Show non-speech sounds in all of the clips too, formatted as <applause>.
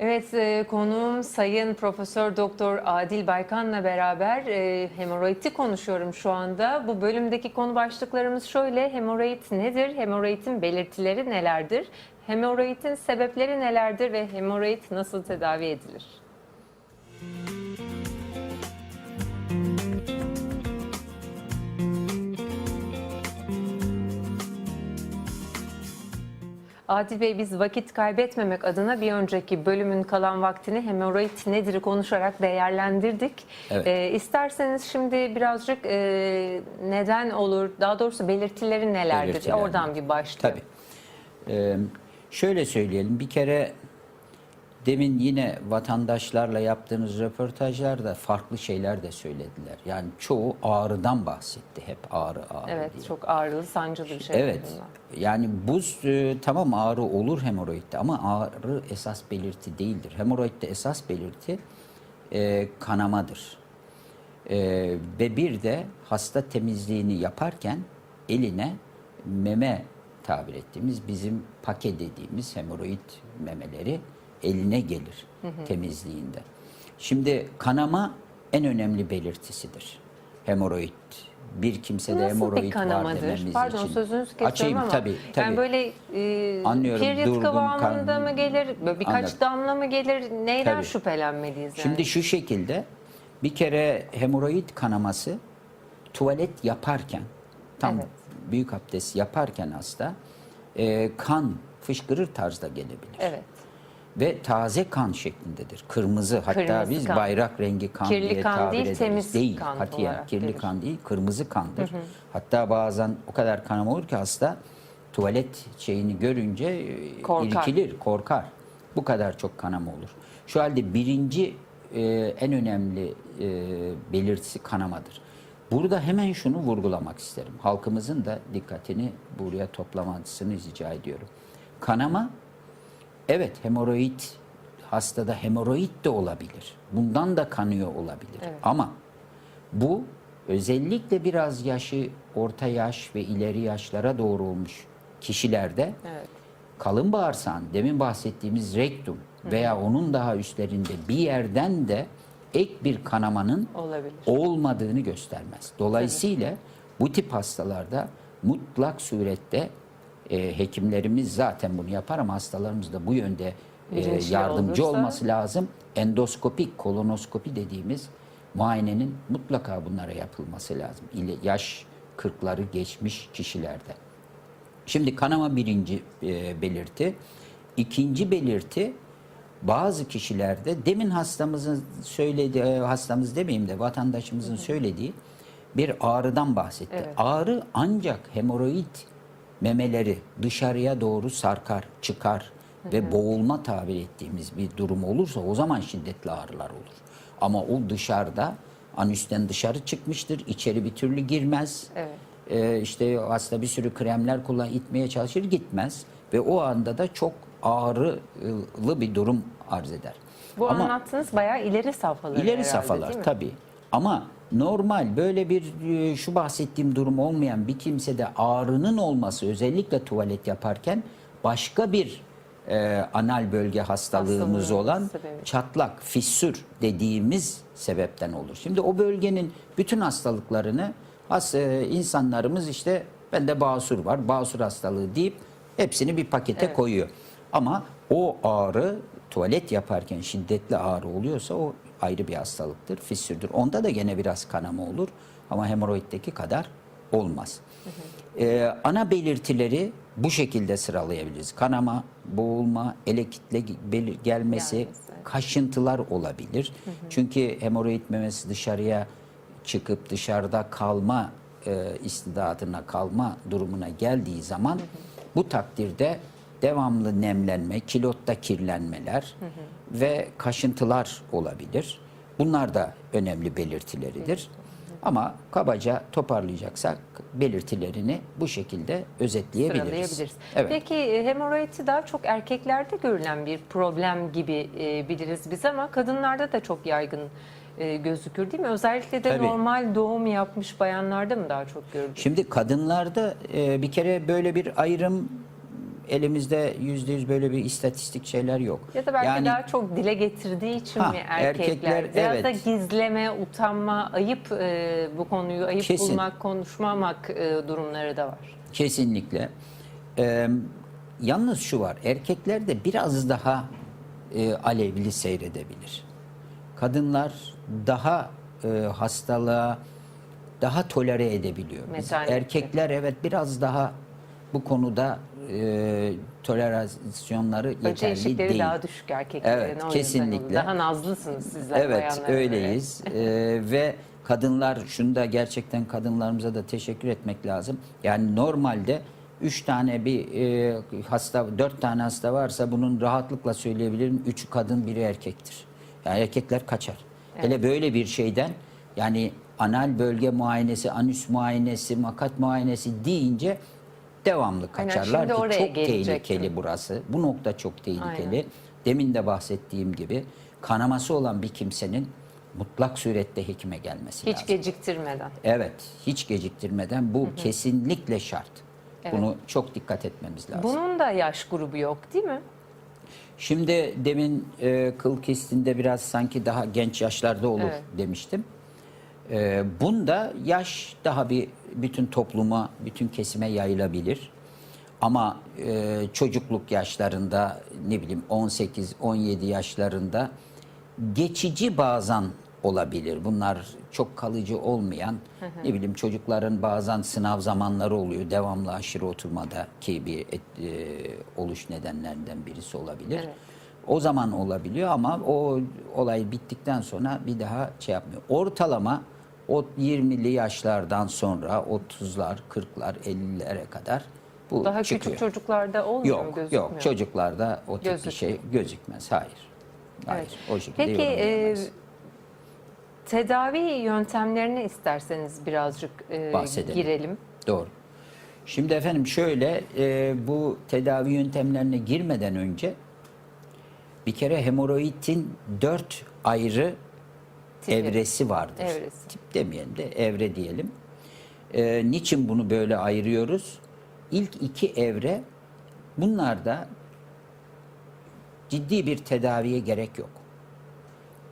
Evet, e, konuğum Sayın Profesör Doktor Adil Baykan'la beraber e, hemoroidi konuşuyorum şu anda. Bu bölümdeki konu başlıklarımız şöyle. Hemoroid nedir? Hemoroidin belirtileri nelerdir? Hemoroidin sebepleri nelerdir ve hemoroid nasıl tedavi edilir? Adil Bey biz vakit kaybetmemek adına bir önceki bölümün kalan vaktini hemoroid nedir konuşarak değerlendirdik. Evet. Ee, isterseniz şimdi birazcık e, neden olur, daha doğrusu belirtileri nelerdir? Belirtiler Oradan mi? bir başlayalım. Tabii. Ee, şöyle söyleyelim. Bir kere demin yine vatandaşlarla yaptığınız röportajlarda farklı şeyler de söylediler. Yani çoğu ağrıdan bahsetti. Hep ağrı ağrı Evet, diye. çok ağrılı, sancılı bir şey. Evet. bunlar. Yani bu e, tamam ağrı olur hemoroidde ama ağrı esas belirti değildir. Hemoroidde esas belirti e, kanamadır. E, ve bir de hasta temizliğini yaparken eline meme tabir ettiğimiz bizim pake dediğimiz hemoroid memeleri eline gelir temizliğinde. Şimdi kanama en önemli belirtisidir. Hemoroid bir kimsede Nasıl hemoroid bir var kanamadır? dememiz Pardon için. sözünüzü kesiyorum Açayım ama tabii tabii. yani böyle e, Anlıyorum, period kıvamında kan- mı gelir, böyle birkaç Anladım. damla mı gelir, neyden Tabii. şüphelenmeliyiz yani? Şimdi şu şekilde bir kere hemoroid kanaması tuvalet yaparken tam Evet. büyük abdest yaparken hasta e, kan fışkırır tarzda gelebilir. Evet. Ve taze kan şeklindedir. Kırmızı hatta Kırmızı biz kan. bayrak rengi kan Kirli diye kan tabir değil, ederiz. temiz değil, kan katiyen kirli gelir. kan değil, kırmızı kandır. Hatta bazen o kadar kanama olur ki hasta tuvalet şeyini görünce e, Korkar. irkilir, korkar. Bu kadar çok kanama olur. Şu halde birinci e, en önemli e, belirtisi kanamadır. Burada hemen şunu vurgulamak isterim. Halkımızın da dikkatini buraya toplamasını rica ediyorum. Kanama Evet hemoroid hastada hemoroid de olabilir. Bundan da kanıyor olabilir. Evet. Ama bu özellikle biraz yaşı orta yaş ve ileri yaşlara doğru olmuş kişilerde Evet. kalın bağırsağın demin bahsettiğimiz rektum veya onun daha üstlerinde bir yerden de ek bir kanamanın Olabilir. olmadığını göstermez. Dolayısıyla bu tip hastalarda mutlak surette e, hekimlerimiz zaten bunu yapar ama hastalarımız da bu yönde e, Bilinçli yardımcı olursa- olması lazım. Endoskopik, kolonoskopi dediğimiz muayenenin mutlaka bunlara yapılması lazım. İle, yaş 40'ları geçmiş kişilerde. Şimdi kanama birinci e, belirti. İkinci belirti bazı kişilerde demin hastamızın söylediği, e, hastamız demeyeyim de vatandaşımızın söylediği bir ağrıdan bahsetti. Evet. Ağrı ancak hemoroid memeleri dışarıya doğru sarkar, çıkar ve boğulma tabir ettiğimiz bir durum olursa o zaman şiddetli ağrılar olur. Ama o dışarıda anüsten dışarı çıkmıştır, içeri bir türlü girmez. Evet. Ee, işte hasta bir sürü kremler kullan itmeye çalışır gitmez ve o anda da çok ağrılı bir durum arz eder. Bu Ama anlattığınız bayağı ileri safhalar ileri herhalde, safhalar değil mi? tabii. Ama normal böyle bir e, şu bahsettiğim durum olmayan bir kimsede ağrının olması özellikle tuvalet yaparken başka bir e, anal bölge hastalığımız Hastalığın olan sebebi. çatlak, fissür dediğimiz sebepten olur. Şimdi o bölgenin bütün hastalıklarını has, e, insanlarımız işte bende basur var, basur hastalığı deyip hepsini bir pakete Evet. koyuyor. Ama o ağrı tuvalet yaparken şiddetli ağrı oluyorsa o ayrı bir hastalıktır, fissürdür. Onda da gene biraz kanama olur ama hemoroiddeki kadar olmaz. Ee, ana belirtileri bu şekilde sıralayabiliriz. Kanama, boğulma, ele kitle gelmesi, Gelmesi, kaşıntılar olabilir. Çünkü hemoroid memesi dışarıya çıkıp dışarıda kalma e, istidadına kalma durumuna geldiği zaman bu takdirde devamlı nemlenme, kilotta kirlenmeler ve kaşıntılar olabilir. Bunlar da önemli belirtileridir. Ama kabaca toparlayacaksak belirtilerini bu şekilde özetleyebiliriz. Sıralayabiliriz. Evet. Peki e, hemoroidi daha çok erkeklerde görülen bir problem gibi e, biliriz biz ama kadınlarda da çok yaygın e, gözükür değil mi? Özellikle de Tabii. normal doğum yapmış bayanlarda mı daha çok görülür? Şimdi kadınlarda e, bir kere böyle bir ayrım elimizde yüzde yüz böyle bir istatistik şeyler yok. Ya da belki yani, daha çok dile getirdiği için Ha, mi erkekler? erkekler, Biraz da evet. gizleme, utanma, ayıp e, bu konuyu ayıp Kesin. bulmak, konuşmamak e, durumları da var. Kesinlikle. Ee, yalnız şu var, erkekler de biraz daha e, alevli seyredebilir. Kadınlar daha e, hastalığa daha tolere edebiliyor. Erkekler evet biraz daha bu konuda e, tolerasyonları Acı yeterli değil. daha düşük erkeklerin. Evet, o kesinlikle. Daha nazlısınız sizler Evet öyleyiz Ee, <laughs> ve kadınlar şunu da gerçekten kadınlarımıza da teşekkür etmek lazım. Yani normalde üç tane bir e, hasta, dört tane hasta varsa bunun rahatlıkla söyleyebilirim. Üçü kadın, biri erkektir. Yani erkekler kaçar. Hele böyle bir şeyden yani anal bölge muayenesi, anüs muayenesi, makat muayenesi deyince devamlı Aynen, kaçarlar şimdi ki çok gelecektim. tehlikeli burası. Bu nokta çok tehlikeli. Aynen. Demin de bahsettiğim gibi kanaması olan bir kimsenin mutlak surette hekime gelmesi Hiç lazım. geciktirmeden. Evet, hiç geciktirmeden bu kesinlikle şart. Evet. Bunu çok dikkat etmemiz lazım. Bunun da yaş grubu yok değil mi? Şimdi demin e, kıl kestinde biraz sanki daha genç yaşlarda olur Evet. demiştim. E, bunda yaş daha bir bütün topluma, bütün kesime yayılabilir. Ama e, çocukluk yaşlarında ne bileyim 18-17 yaşlarında geçici bazen olabilir. Bunlar çok kalıcı olmayan ne bileyim çocukların bazen sınav zamanları oluyor. Devamlı aşırı oturmadaki bir et, e, oluş nedenlerinden birisi olabilir. Evet. O zaman olabiliyor ama o olay bittikten sonra bir daha şey yapmıyor. Ortalama o 20'li yaşlardan sonra 30'lar, 40'lar, 50'lere kadar bu Daha çıkıyor. küçük çocuklarda olmuyor mu? Yok Gözükmüyor. yok çocuklarda o tip bir şey gözükmez. Hayır. Hayır. O şekilde Peki e, tedavi yöntemlerine isterseniz birazcık e, Bahsedelim. girelim. Doğru. Şimdi efendim şöyle e, bu tedavi yöntemlerine girmeden önce bir kere hemoroidin dört ayrı Tipi. evresi vardır. Evresi. Tip demeyelim de evre diyelim. E, niçin bunu böyle ayırıyoruz? İlk iki evre bunlarda ciddi bir tedaviye gerek yok.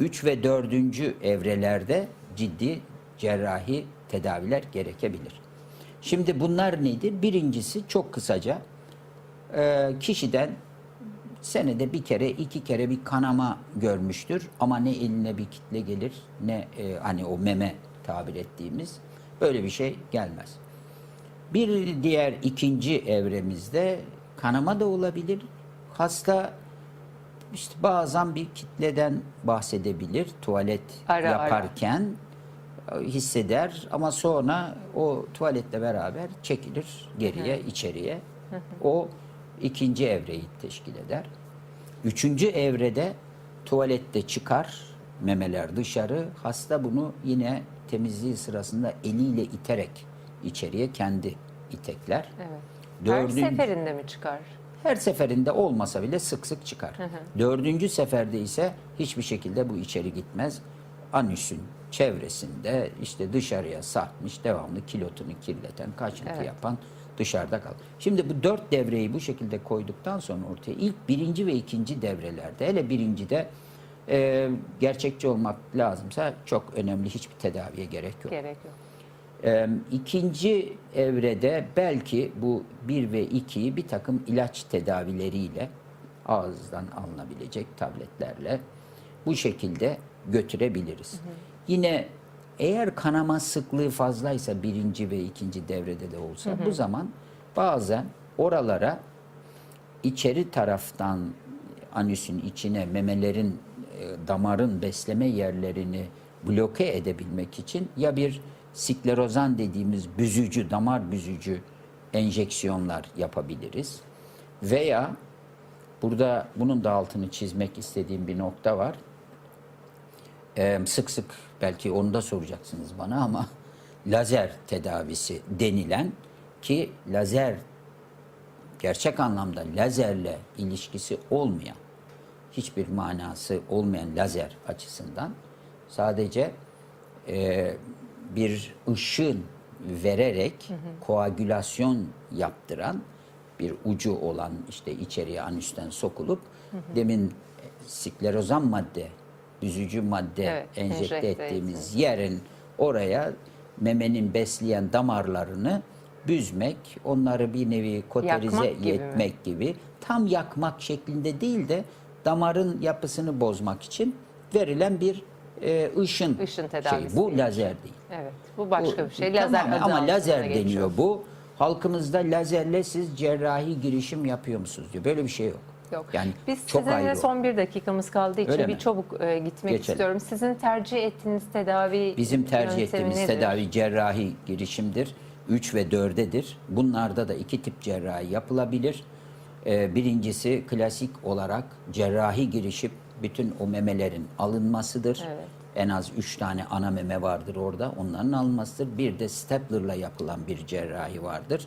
3 ve 4. evrelerde ciddi cerrahi tedaviler gerekebilir. Şimdi bunlar nedir? Birincisi çok kısaca e, kişiden senede bir kere iki kere bir kanama görmüştür ama ne eline bir kitle gelir ne e, hani o meme tabir ettiğimiz böyle bir şey gelmez. Bir diğer ikinci evremizde kanama da olabilir. Hasta işte bazen bir kitleden bahsedebilir tuvalet Ara ara. yaparken e, hisseder ama sonra o tuvaletle beraber çekilir geriye içeriye. O ikinci evreyi teşkil eder. Üçüncü evrede tuvalette çıkar memeler dışarı. Hasta bunu yine temizliği sırasında eliyle iterek içeriye kendi itekler. Evet. Dördüncü- Her seferinde mi çıkar? her seferinde olmasa bile sık sık çıkar. Dördüncü seferde ise hiçbir şekilde bu içeri gitmez. Anüsün çevresinde işte dışarıya sarkmış devamlı kilotunu kirleten, kaçıntı Evet. yapan dışarıda kal. Şimdi bu dört devreyi bu şekilde koyduktan sonra ortaya ilk birinci ve ikinci devrelerde hele birincide e, gerçekçi olmak lazımsa çok önemli hiçbir tedaviye gerek yok. Gerek yok. Ee, ikinci evrede belki bu 1 ve 2'yi bir takım ilaç tedavileriyle ağızdan alınabilecek tabletlerle bu şekilde götürebiliriz. Yine eğer kanama sıklığı fazlaysa birinci ve ikinci devrede de olsa bu zaman bazen oralara içeri taraftan anüsün içine memelerin e, damarın besleme yerlerini bloke edebilmek için ya bir sklerozan dediğimiz büzücü, damar büzücü enjeksiyonlar yapabiliriz. Veya burada bunun da altını çizmek istediğim bir nokta var. Ee, sık sık belki onu da soracaksınız bana ama <laughs> lazer tedavisi denilen ki lazer gerçek anlamda lazerle ilişkisi olmayan, hiçbir manası olmayan lazer açısından sadece e, bir ışın vererek koagülasyon yaptıran bir ucu olan işte içeriye anüsten sokulup demin e, sklerozan madde, büzücü madde Evet, enjekte enjekte ettiğimiz yerin oraya memenin besleyen damarlarını büzmek, onları bir nevi koterize Yakmak gibi etmek gibi tam yakmak şeklinde değil de damarın yapısını bozmak için verilen bir e, ışın, şeyi. tedavisi Bu gibi. lazer değil. Evet. Bu başka Bu- bir şey. tamam, Lazer adı ama lazer geçiyor. deniyor bu. Halkımızda lazerle siz cerrahi girişim yapıyor musunuz diyor. Böyle bir şey yok. Yok. Yani Biz çok sizinle son bir dakikamız kaldığı için Öyle bir mi? çabuk e, gitmek Geçelim. istiyorum. Sizin tercih ettiğiniz tedavi Bizim tercih yöntemi ettiğimiz nedir? tedavi cerrahi girişimdir. 3 ve 4'edir. Bunlarda da iki tip cerrahi yapılabilir. Ee, birincisi klasik olarak cerrahi girişip bütün o memelerin alınmasıdır. Evet. En az 3 tane ana meme vardır orada. Onların alınmasıdır. Bir de staplerla yapılan bir cerrahi vardır.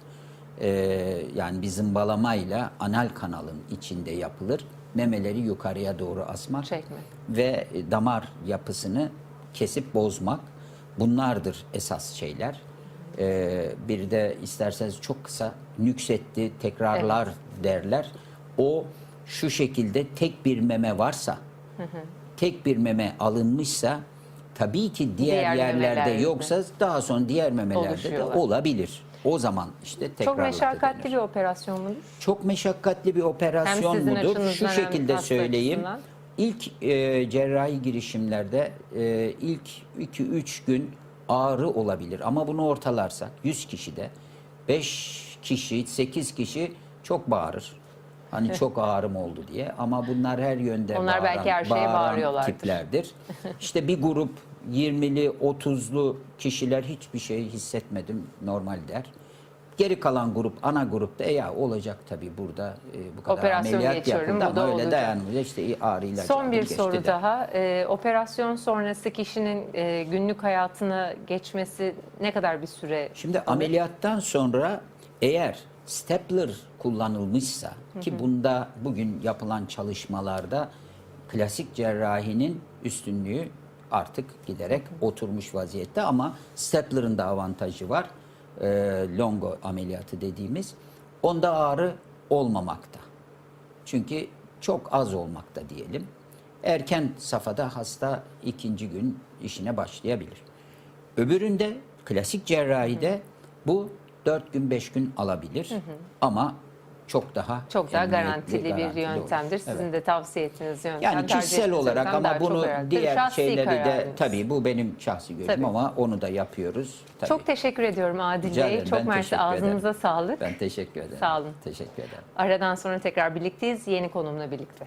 Ee, yani bir zımbalamayla anal kanalın içinde yapılır. Memeleri yukarıya doğru asmak Çekmek. ve damar yapısını kesip bozmak. Bunlardır esas şeyler. Ee, bir de isterseniz çok kısa nüksetti tekrarlar derler. O şu şekilde tek bir meme varsa, tek bir meme alınmışsa tabii ki diğer, Diğer yerlerde yoksa daha sonra diğer memelerde de olabilir. O zaman işte Çok tekrarlık meşakkatli bir operasyon mudur? Çok meşakkatli bir operasyon sizin mudur? Şu hem şekilde söyleyeyim. açısından. İlk e, cerrahi girişimlerde e, ilk 2-3 gün ağrı olabilir. Ama bunu ortalarsak 100 kişide 5 kişi, 8 kişi çok bağırır. Hani <laughs> çok ağrım oldu diye. Ama bunlar her yönde Onlar bağıran, belki her şeye bağıran bağırıyorlardır. tiplerdir. İşte bir grup 20'li 30'lu kişiler hiçbir şey hissetmedim normal der. Geri kalan grup ana grupta e ya olacak tabii burada e, bu kadar Operasyon ameliyat yapıldı ama öyle olacak. dayanmıyor. İşte ağrı ilacı Son bir soru de. daha. Ee, operasyon sonrası kişinin e, günlük hayatına geçmesi ne kadar bir süre? Şimdi ameliyattan sonra eğer stapler kullanılmışsa ki bunda bugün yapılan çalışmalarda klasik cerrahinin üstünlüğü artık giderek oturmuş vaziyette ama stapler'ın da avantajı var. Ee, longo ameliyatı dediğimiz. Onda ağrı olmamakta. Çünkü çok az olmakta diyelim. Erken safhada hasta ikinci gün işine başlayabilir. Öbüründe klasik cerrahide bu 4 gün 5 gün alabilir ama çok daha Çok daha emniyetli, garantili bir garantili olur. yöntemdir. Sizin Evet. de tavsiye ettiğiniz yöntem. Yani kişisel olarak ama bunu garantili. diğer Şahsi şeyleri de tabii bu benim şahsi görüşüm Tabii. ama onu da yapıyoruz. Tabii. Çok teşekkür ediyorum Adil Rica Bey. ederim, Çok mersi. teşekkür ederim. Ağzınıza sağlık. ben teşekkür ederim. Sağ olun. Teşekkür ederim. Aradan sonra tekrar birlikteyiz. Yeni konumla birlikte.